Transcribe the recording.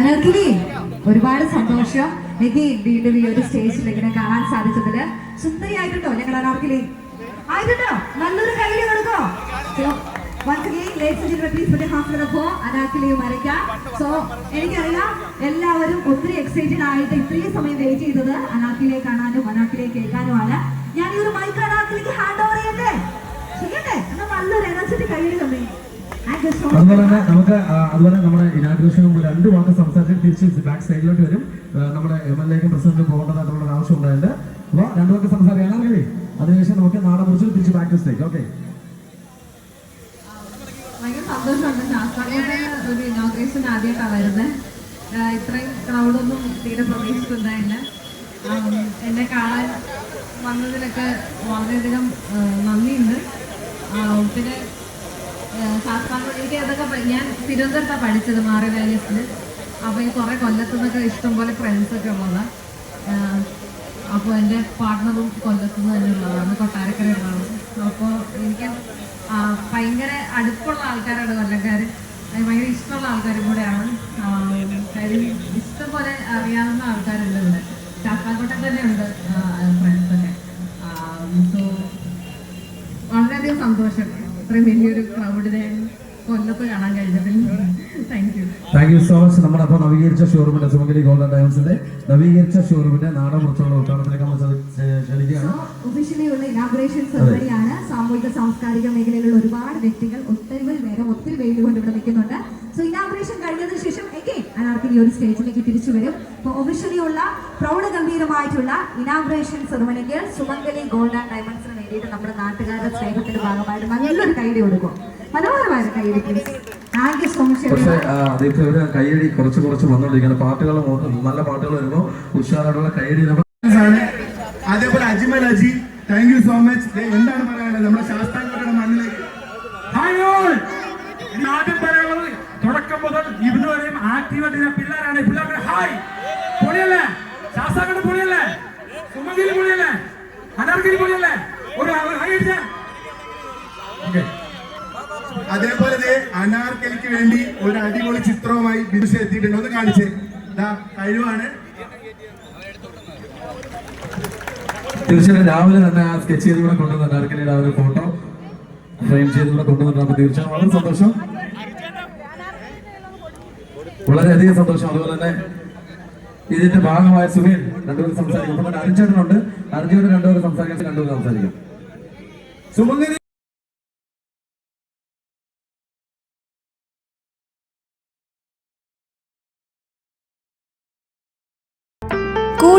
അനർക്കിനി ഒരുപാട് സന്തോഷം. നിധി വീണ്ടും ഈ ഒരു സ്റ്റേജിൽ ഇങ്ങനെ കാണാൻ സാധിച്ചതിൽ. സുന്ദരിയായിട്ടുണ്ടോ ഞങ്ങൾ അനാർക്കിലി ആയിട്ടുണ്ടോ. നല്ലൊരു കയ്യിൽ കൊടുക്കോ. Once again, സോ എനിക്കറിയാം എല്ലാവരും ഒത്തിരി എക്സൈറ്റഡ് ആയിട്ട് ഇത്രയും സമയം വെയിറ്റ് ചെയ്തത് അനാക്കിലെ കാണാനും അനാക്കിലെ കേൾക്കാനുമാണ്. ഞാൻ ഈ ഒരു മൈക്ക് അനാക്കിലേക്ക് ഹാൻഡ് ഓവർ ചെയ്യട്ടെ? ചെയ്യട്ടെ? നല്ലൊരു എനർജറ്റി കയ്യിൽ തന്നെ. അതുപോലെ തന്നെ നമുക്ക് അതുപോലെ നമ്മുടെ ഇനാഗ്രേഷന് മുമ്പ് രണ്ട് വാക്ക് സംസാരിച്ച് തിരിച്ച് ബാക്ക് സൈഡിലോട്ട് വരും. നമ്മുടെ എം എൽ എക്കും പ്രസിഡന്റും പോകേണ്ടതായിട്ടുള്ള ആവശ്യം ഉണ്ടായത് അപ്പോൾ രണ്ട് വാക്ക് സംസാരിക്കാൻ കഴി അതിനുശേഷം നമുക്ക് നാളെ കുറിച്ച് തിരിച്ച് ബാക്ക് സ്റ്റേക്ക് ഓക്കെ സന്തോഷമുണ്ട്. ഇത്രയും ക്രൗഡൊന്നും തീരെ പ്രതീക്ഷിച്ചിട്ടുണ്ടായില്ല. എന്നെ കാണാൻ വന്നതിലൊക്കെ വളരെയധികം നന്ദിയുണ്ട്. പിന്നെ എനിക്ക് അതൊക്കെ ഞാൻ തിരുവനന്തപുരത്താണ് പഠിച്ചത് മാറി വാല്യസിൽ അപ്പോൾ ഈ കുറേ കൊല്ലത്തു നിന്നൊക്കെ ഇഷ്ടംപോലെ ഫ്രണ്ട്സൊക്കെ ഉള്ളതാണ് അപ്പോൾ എന്റെ പാർട്ട്ണറും കൊല്ലത്തു നിന്ന് തന്നെ ഉള്ളതാണ് കൊട്ടാരക്കരയുള്ളതാണ് അപ്പോൾ എനിക്ക് ഭയങ്കര അടുപ്പുള്ള ആൾക്കാരാണ് കൊല്ലക്കാർ ഭയങ്കര ഇഷ്ടമുള്ള ആൾക്കാരും കൂടെയാണ്. ഇഷ്ടംപോലെ അറിയാവുന്ന ആൾക്കാരുണ്ട് ഇവിടെ. ശാസ്താംകോട്ടയിൽ തന്നെ ഉണ്ട് ഫ്രണ്ട്സൊക്കെ സോ വളരെയധികം സന്തോഷം. ഇത്രയും വലിയൊരു ക്രൗഡിനെ കൊല്ലത്ത് കാണാൻ കഴിഞ്ഞതിൽ thank you thank you so much നമ്മുടെ അപ്പോൾ നവീകരിച്ച ഷോറൂമിന്റെ സുമംഗലി ഗോൾഡൻ ഡയമണ്ട്സിന്റെ നവീകരിച്ച ഷോറൂമിന്റെ നാടൻ മുറിച്ചുള്ള ഉദ്ഘാടനത്തിലേക്ക് നമ്മൾ ക്ഷ- ക്ഷണിക്കുകയാണ് ഒഫീഷ്യലി ഉള്ള ഇനാഗ്രേഷൻ സെറമണിയാണ് സാമൂഹിക സാംസ്കാരിക മേഖലയിലുള്ള ഒരുപാട് വ്യക്തികൾ ഒത്തിരി നേരം ഒത്തിരി വെയിൽ കൊണ്ട് ഇവിടെ നിൽക്കുന്നുണ്ട്. സോ ഇനാഗ്രേഷൻ കഴിഞ്ഞതിന് ശേഷം എഗെയിൻ അനാർക്കിൽ ഈ ഒരു സ്റ്റേജിലേക്ക് തിരിച്ചു വരും. അപ്പോൾ ഒഫീഷ്യലി ഉള്ള പ്രൗഢഗംഭീരമായിട്ടുള്ള ഇനാഗ്രേഷൻ സെറമണിക്ക് സുമംഗലി ഗോൾഡ് ആൻഡ് ഡയമണ്ട്സിന് വേണ്ടിയിട്ട് നമ്മുടെ നാട്ടുകാരുടെ സ്നേഹത്തിന്റെ ഭാഗമായിട്ട് നല്ലൊരു കൈഡി കൊടുക്കും. മനോഹരമായ കൈഡി please thank you so much പക്ഷേ അതിപ്പോ ഒരു കൈയടി കുറച്ച് കുറച്ച് വന്നുകൊണ്ടിരിക്കുകയാണ് പാട്ടുകൾ നല്ല പാട്ടുകൾ വരുമ്പോൾ ഉഷാറായിട്ടുള്ള കൈയടി അതേപോലെ Ajmal Aji thank you so much എന്താണ് പറയാനുള്ളത്? നമ്മുടെ ശാസ്താംകോട്ടയുടെ മണ്ണിലേക്ക്. ആദ്യം പറയാനുള്ളത് തുടക്കം മുതൽ ഇതുവരെയും ആക്റ്റീവായിട്ട് പിള്ളേരാണ്. പിള്ളേരുടെ ഹായ്! പൊളിയല്ലേ? ശാസ്താങ്കട് പൊളിയല്ലേ? സുമംഗിൽ പൊളിയല്ലേ? അനർഗിൽ പൊളിയല്ലേ? ഒരു ഹൈ അടിച്ചാ ഓക്കെ അതേപോലെ തന്നെ അനാർക്കലിക്ക് വേണ്ടി ഒരു അടിപൊളി ചിത്രവുമായി ബിനുഷ എത്തിയിട്ടുണ്ട്. ഒന്ന് കാണിച്ചേ. കഴിവാണ്. തീർച്ചയായും രാവിലെ തന്നെ ആ സ്കെച്ച് ചെയ്ത് കൂടെ കൊണ്ടുവന്നു അനാർക്കലിയുടെ ആ ഒരു ഫോട്ടോ ഫ്രെയിം ചെയ്ത് കൂടെ കൊണ്ടുവന്നിട്ട് നമുക്ക് തീർച്ചയായും വളരെ സന്തോഷം. വളരെയധികം സന്തോഷം. അതുപോലെ തന്നെ ഇതിന്റെ ഭാഗമായ സുഹേൽ രണ്ടുപേരും സംസാരിക്കും. അപ്പോൾ അരിച്ചേട്ടനുണ്ട് അരിച്ചേട്ടൻ രണ്ടുപേരും സംസാരിക്കാൻ രണ്ടുപേരും സംസാരിക്കും.